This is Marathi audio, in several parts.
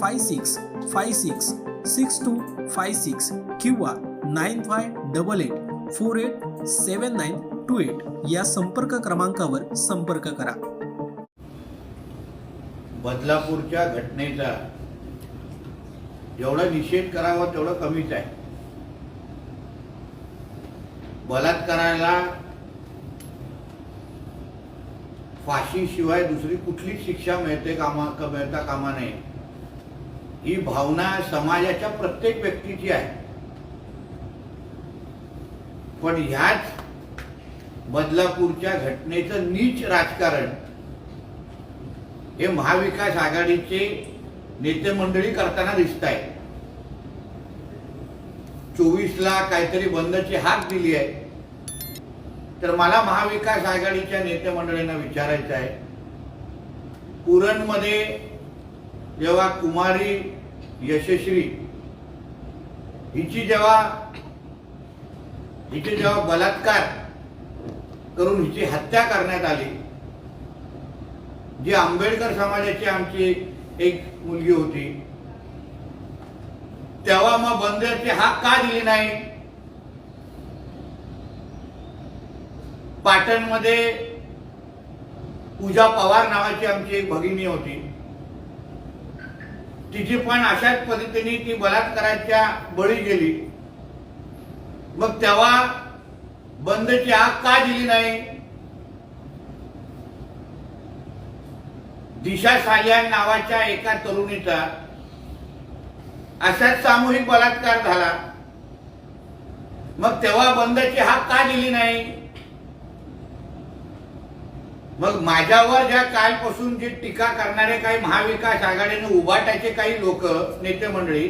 five six five six six two five six किंवा nine five double eight four eight seven nine two eight या संपर्क क्रमांकावर संपर्क करा. बदलापूरच्या घटनेचा जेवढा निषेध करावा तेवढं कमीच आहे. बलात्काराला फाशीशिवाय दुसरी कुठली शिक्षा मिळते कामा मिळता कामा नये. ही भावना समाजाच्या प्रत्येक व्यक्तीची आहे. पण ह्याच बदलापूरच्या घटनेचं नीच राजकारण हे महाविकास आघाडीचे नेते मंडळी करताना दिसत आहे चोवीसला काहीतरी बंदची हाक दिली आहे. तर मला महाविकास आघाडीच्या नेते मंडळींना विचारायचं आहे. पुरणमध्ये जेव्हा कुमारी यशस्वी हिची जेव्हा हिचे जेव्हा बलात्कार करून हिची हत्या करण्यात आली जी आंबेडकर समाजाची आमची एक मुलगी होती तेव्हा मग बंदरची हाक का दिली नाही? पाटणमध्ये पूजा पवार नावाची आमची एक भगिनी होती. तिची पण अशाच पद्धतीने ती बलात्काराच्या बळी गेली. मग तेव्हा बंदची हाक का दिली नाही? दिशा सालियान नावाच्या एका तरुणीचा असाच सामूहिक बलात्कार झाला. मग तेव्हा बंदची हाक का दिली नाही? मग माझ्यावर ज्या कालपासून जी टीका करणारे काही महाविकास आघाडीने उभाटाचे काही लोक नेते मंडळी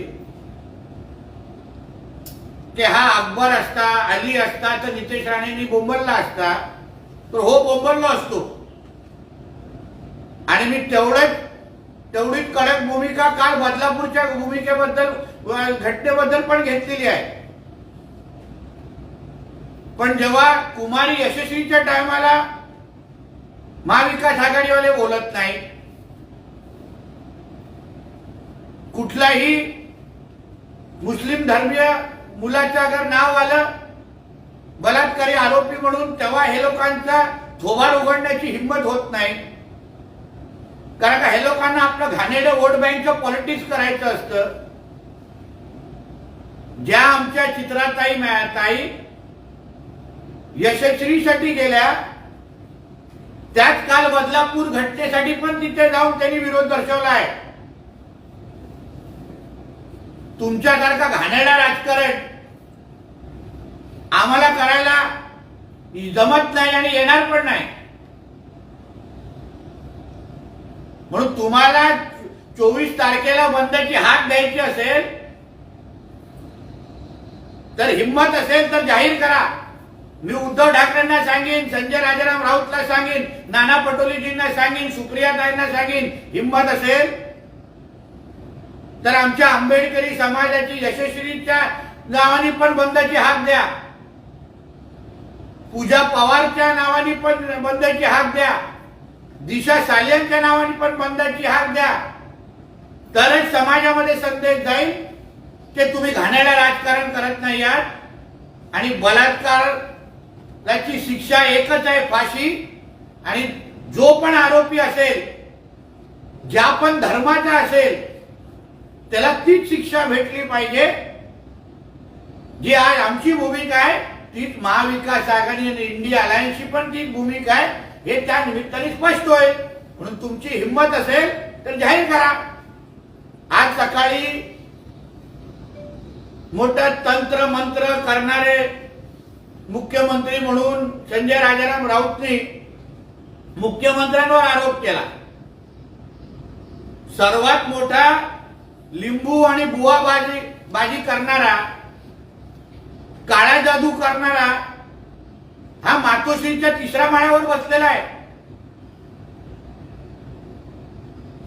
ते हा अकबर असता अली असता तर नितेश राणेंनी बोंबरला असता तर हो बोंबललो असतो. आणि मी तेवढंच तेवढीच कडक भूमिका काल बदलापूरच्या भूमिकेबद्दल घटनेबद्दल पण घेतलेली आहे. पण जेव्हा कुमारी यशस्वीच्या टायमाला महाविकास आघाडीवाले बोलत नाही कुठलाही मुस्लिम धर्मीय मुलाचं अगर नाव आलं बलात्कारी आरोपी म्हणून तेव्हा हे लोकांचा थोबाड उघडण्याची हिंमत होत नाही. कारण का हे लोकांना आपलं घाणेडं वोट बँकचं पॉलिटिक्स करायचं असतं. ज्या आमच्या चित्राताई ताई यशस्वीसाठी गेल्या त्याच काल बदलापूर घटनेसाठी पण तिथे जाऊन त्यांनी विरोध दर्शवला आहे. तुमच्यासारखा घाणेरडा राजकारण आम्हाला करायला जमत नाही आणि येणार पण नाही. म्हणून तुम्हाला चोवीस तारखेला बंदची हात द्यायची असेल तर हिंमत असेल तर जाहीर करा. मी उद्धव ठाकरेंना सांगेन संजय राजाराम राऊतला सांगेन नाना पटोलेजींना सांगेन सुप्रियाताईंना सांगेन हिंमत असेल तर आमच्या आंबेडकरी समाजाची यशस्वीच्या नावाने पण बंदची हाक द्या. पूजा पवारच्या नावाने पण बंदची हाक द्या. दिशा सालियांच्या नावाने पण बंदाची हाक द्या. तरच समाजामध्ये संदेश जाईल की तुम्ही घाण्याला राजकारण करत नाही आहात. आणि बलात्कार त्याची शिक्षा एकच आहे फाशी. आणि जो पण आरोपी असेल ज्या पण धर्माचा असेल त्याला तीच शिक्षा भेटली पाहिजे. जी आज आमची भूमिका आहे तीच महाविकास आघाडी आणि इंडिया अलायन्सची पण तीच भूमिका आहे. हे त्या निमित्ताने स्पष्ट होईल. म्हणून तुमची हिंमत असेल तर जाहीर करा. आज सकाळी मोठं तंत्र मंत्र करणारे मुख्यमंत्री म्हणून संजय राजाराम राऊतने मुख्यमंत्र्यांवर आरोप केला. सर्वात मोठा लिंबू आणि बुवा बाजी बाजी करणारा काळा जादू करणारा हा मातोश्रीच्या तिसऱ्या माळ्यावर बसलेला आहे.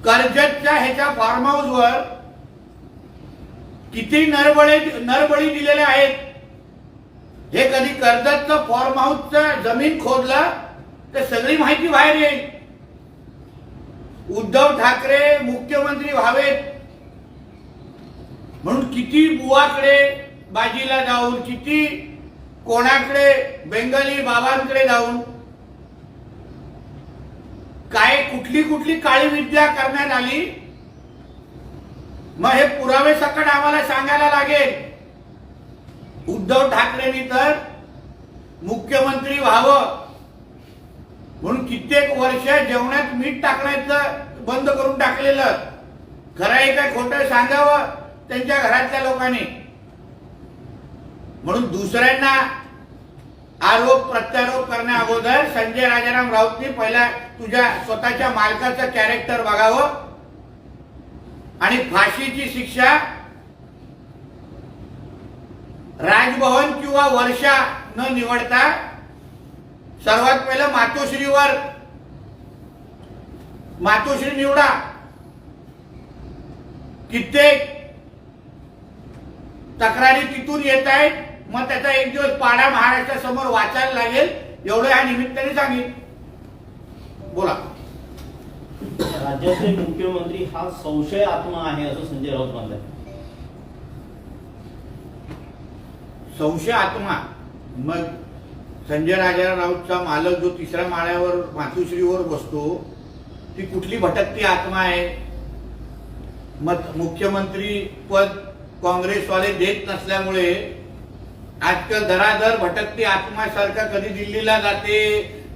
कर्जतच्या ह्याच्या फार्म हाऊसवर किती नरबळे नरबळी दिलेले आहेत. हे कधी कर्जतचं फॉर्म हाऊसचं जमीन खोदलं तर सगळी माहिती बाहेर येईल. उद्धव ठाकरे मुख्यमंत्री व्हावेत. म्हणून किती बुवाकडे बाजीला जाऊन किती कोणाकडे बेंगली बाबांकडे जाऊन काय कुठली कुठली काळी विद्या करण्यात आली? मग हे पुरावे सकट आम्हाला सांगायला लागेल. उद्धव ठाकरेंनी तर मुख्यमंत्री व्हावं. म्हणून कित्येक वर्ष जेवणात मीठ टाकण्याचं बंद करून टाकलेलं. खरं आहे काय खोटं सांगावं त्यांच्या घरातल्या लोकांनी. म्हणून दुसऱ्यांना आरोप प्रत्यारोप करण्या अगोदर संजय राजाराम राऊतनी पहिला तुझ्या स्वतःच्या मालकाचं कॅरेक्टर बघावं. आणि फाशीची शिक्षा राजभवन किंवा वर्षा न निवडता सर्वात पहिलं मातोश्रीवर मातोश्री निवडा. कित्येक तक्रारी तिथून येत आहेत. मग त्याचा एक दिवस पाडा महाराष्ट्रा समोर वाचायला लागेल. एवढं या निमित्ताने सांगेन. बोला. राज्याचे मुख्यमंत्री हा संशय आत्मा आहे असं संजय राऊत म्हणतात. संशय आत्मा. मग संजय राजा राऊतचा मालक जो तिसऱ्या माळ्यावर मातुश्रीवर बसतो ती कुठली भटकती आत्मा आहे? मग मुख्यमंत्री पद काँग्रेसवाले देत नसल्यामुळे आजकाल दरादर भटकती आत्मासारखा कधी दिल्लीला जाते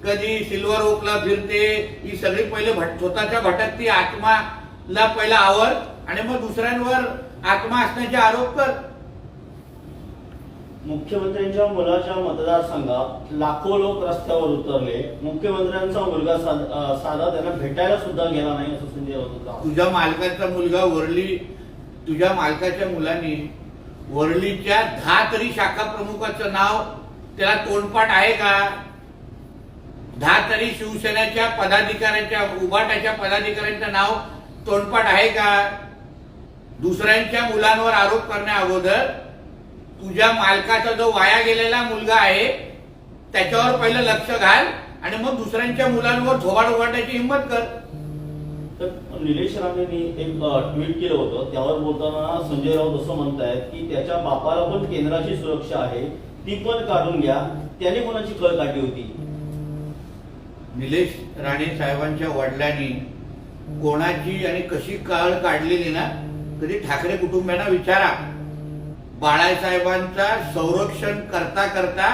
कधी सिल्वर ओकला फिरते ही सगळी पहिले भट स्वतःच्या भटकती आत्माला पहिला आवर आणि मग दुसऱ्यांवर आत्मा असण्याचे आरोप कर. मुख्यमंत्र्यांच्या मुलाच्या मतदारसंघात लाखो लोक रस्त्यावर उतरले. मुख्यमंत्र्यांचा मुलगा साधा त्यांना भेटायला सुद्धा गेला नाही असं संजय राऊत तुझ्या मालकाचा मुलगा वरली तुझ्या मालकाच्या मुलांनी वरलीच्या दहा तरी शाखा प्रमुखाचं नाव त्याला तोंडपाठ आहे का? दहा तरी शिवसेनेच्या पदाधिकाऱ्यांच्या उभाटाच्या पदाधिकाऱ्यांचं नाव तोंडपाठ आहे का? दुसऱ्यांच्या मुलांवर आरोप करण्या अगोदर तुझ्या मालकाचा जो वाया गेलेला मुलगा आहे त्याच्यावर पहिलं लक्ष घाल आणि मग दुसऱ्यांच्या मुलांवर थोबाड उघडण्याची हिंमत कर. तर निलेश राणेंनी एक ट्विट केलं होतं. त्यावर बोलताना संजय राऊत असं म्हणतायत की त्याच्या बापाला पण केंद्राची सुरक्षा आहे ती पण काढून घ्या. त्याने कोणाची कळ काढली होती? निलेश राणे साहेबांच्या वडिलांनी कोणाची आणि कशी काळ काढलेली ना कधी ठाकरे कुटुंबियांना विचारा. बाळासाहेबांचा संरक्षण करता करता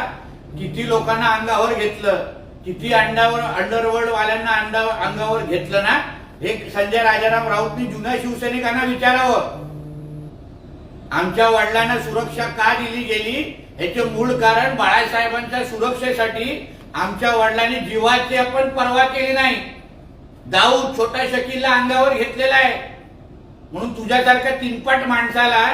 किती लोकांना अंगावर घेतलं किती अंडावर अंडरवर्ल्ड वाल्यांना अंडा अंगावर घेतलं ना हे संजय राजाराम राऊतनी जुन्या शिवसैनिकांना विचारावं. आमच्या वडिलांना सुरक्षा का दिली गेली? याचे मूळ कारण बाळासाहेबांच्या सुरक्षेसाठी आमच्या वडिलांनी जीवाची आपण परवा केली नाही. दाऊद छोट्या शकीलला अंगावर घेतलेला आहे. म्हणून तुझ्यासारख्या तीनपट माणसाला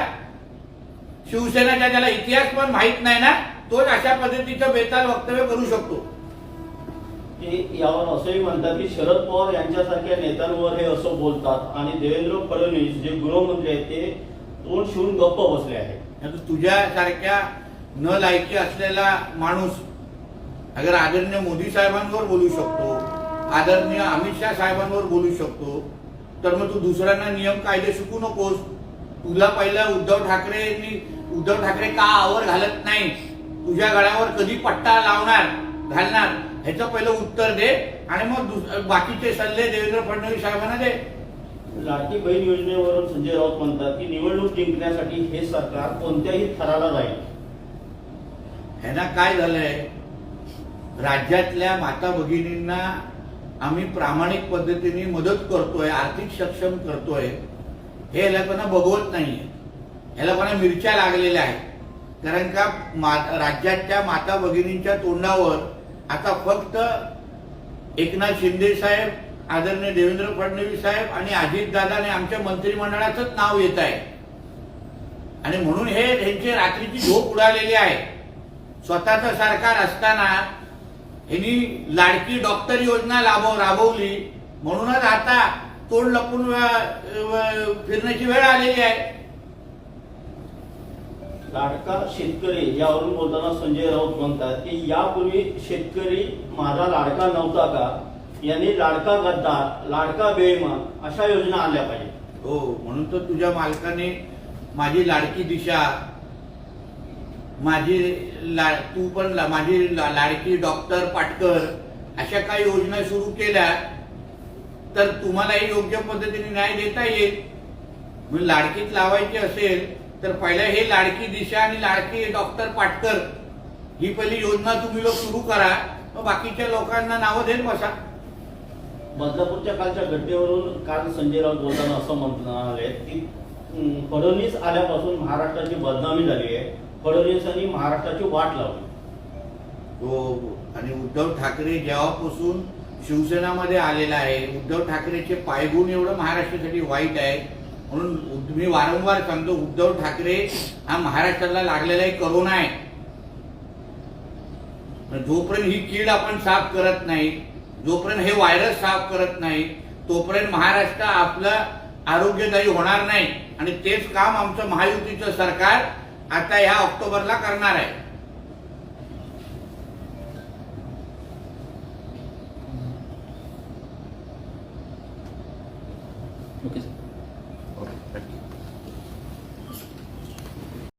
शिवसेनेचा त्याला इतिहास पण माहीत नाही ना तोच अशा पद्धतीचं बेताल वक्तव्य करू शकतो. ते यावर असंही म्हणतात की शरद पवार यांच्यासारख्या नेत्यांवर हे असं बोलतात. आणि देवेंद्र फडणवीस जे गृहमंत्री आहेत ते तोंड शिवून गप्प बसले आहेत. तुझ्यासारख्या न लायकी असलेला माणूस अगर आदरणीय मोदी साहेबांवर बोलू शकतो आदरणीय अमित शहा साहेबांवर बोलू शकतो तर मग तू दुसऱ्यांना नियम कायदे शिकू नकोस. तुला पहिला उद्धव ठाकरेंनी उद्धव ठाकरे का आवर घालत नाही? तुझ्या गळ्यावर कधी पट्टा लावणार घालणार? ह्याचं पहिलं उत्तर दे आणि मग दुस- बाकीचे सल्ले देवेंद्र फडणवीस साहेबांना दे. लाडकी बहीण योजनेवरून संजय राऊत म्हणतात की निवडणूक जिंकण्यासाठी हे सरकार कोणत्याही थराला जाईल. ह्यांना काय झालंय? राज्यातल्या माता भगिनींना आम्ही प्रामाणिक पद्धतीने मदत करतोय आर्थिक सक्षम करतोय. हे लोकांना बघवत नाहीये. ह्या लोकांना मिरच्या लागलेल्या आहेत. कारण का मा राज्याच्या माता भगिनींच्या तोंडावर आता फक्त एकनाथ शिंदे साहेब आदरणीय देवेंद्र फडणवीस साहेब आणि अजितदादा आणि आमच्या मंत्रिमंडळाचंच नाव येत आहे. आणि म्हणून हे त्यांची रात्रीची झोप उडालेली आहे. स्वतःचं सरकार असताना ह्यांनी लाडकी डॉक्टर योजना लाभव राबवली. म्हणूनच आता तोंड लपून फिरण्याची वेळ आलेली आहे. लाडका शेतकरी यावरून बोलताना संजय राऊत म्हणतात की यापूर्वी शेतकरी माझा लाडका नव्हता का? यांनी लाडका गद्दार लाडका बेईमान अशा योजना आणल्या पाहिजे हो म्हणून तर तुझ्या मालकाने माझी लाडकी दिशा माझी ला तू पण माझी लाडकी डॉक्टर पाटकर अशा काही योजना सुरू केल्या तर तुम्हालाही योग्य पद्धतीने न्याय देता येईल. म्हणजे लाडकीत लावायची असेल तर पहिल्या हे लाडकी दिशा आणि लाडकी डॉक्टर पाटकर ही पहिली योजना तुम्ही लोक सुरू करा. मग बाकीच्या लोकांना नावं देत बसा. बदलापूरच्या कालच्या घटनेवरून काल संजय राऊत बोलताना असं म्हणाले की फडणवीस आल्यापासून महाराष्ट्राची बदनामी झाली आहे. फडणवीसांनी महाराष्ट्राची वाट लावली. हो. आणि उद्धव ठाकरे जेव्हापासून शिवसेनामध्ये आलेला आहे उद्धव ठाकरेचे पायगुण एवढं महाराष्ट्रासाठी वाईट आहे. म्हणून मी वारंवार सांगतो उद्धव ठाकरे हा महाराष्ट्राला लागलेला एक करोना आहे. जोपर्यंत ही कीड आपण साफ करत नाही जोपर्यंत हे व्हायरस साफ करत नाही तोपर्यंत महाराष्ट्र आपलं आरोग्यदायी होणार नाही. आणि तेच काम आमचं महायुतीचं सरकार आता ह्या ऑक्टोबरला करणार आहे.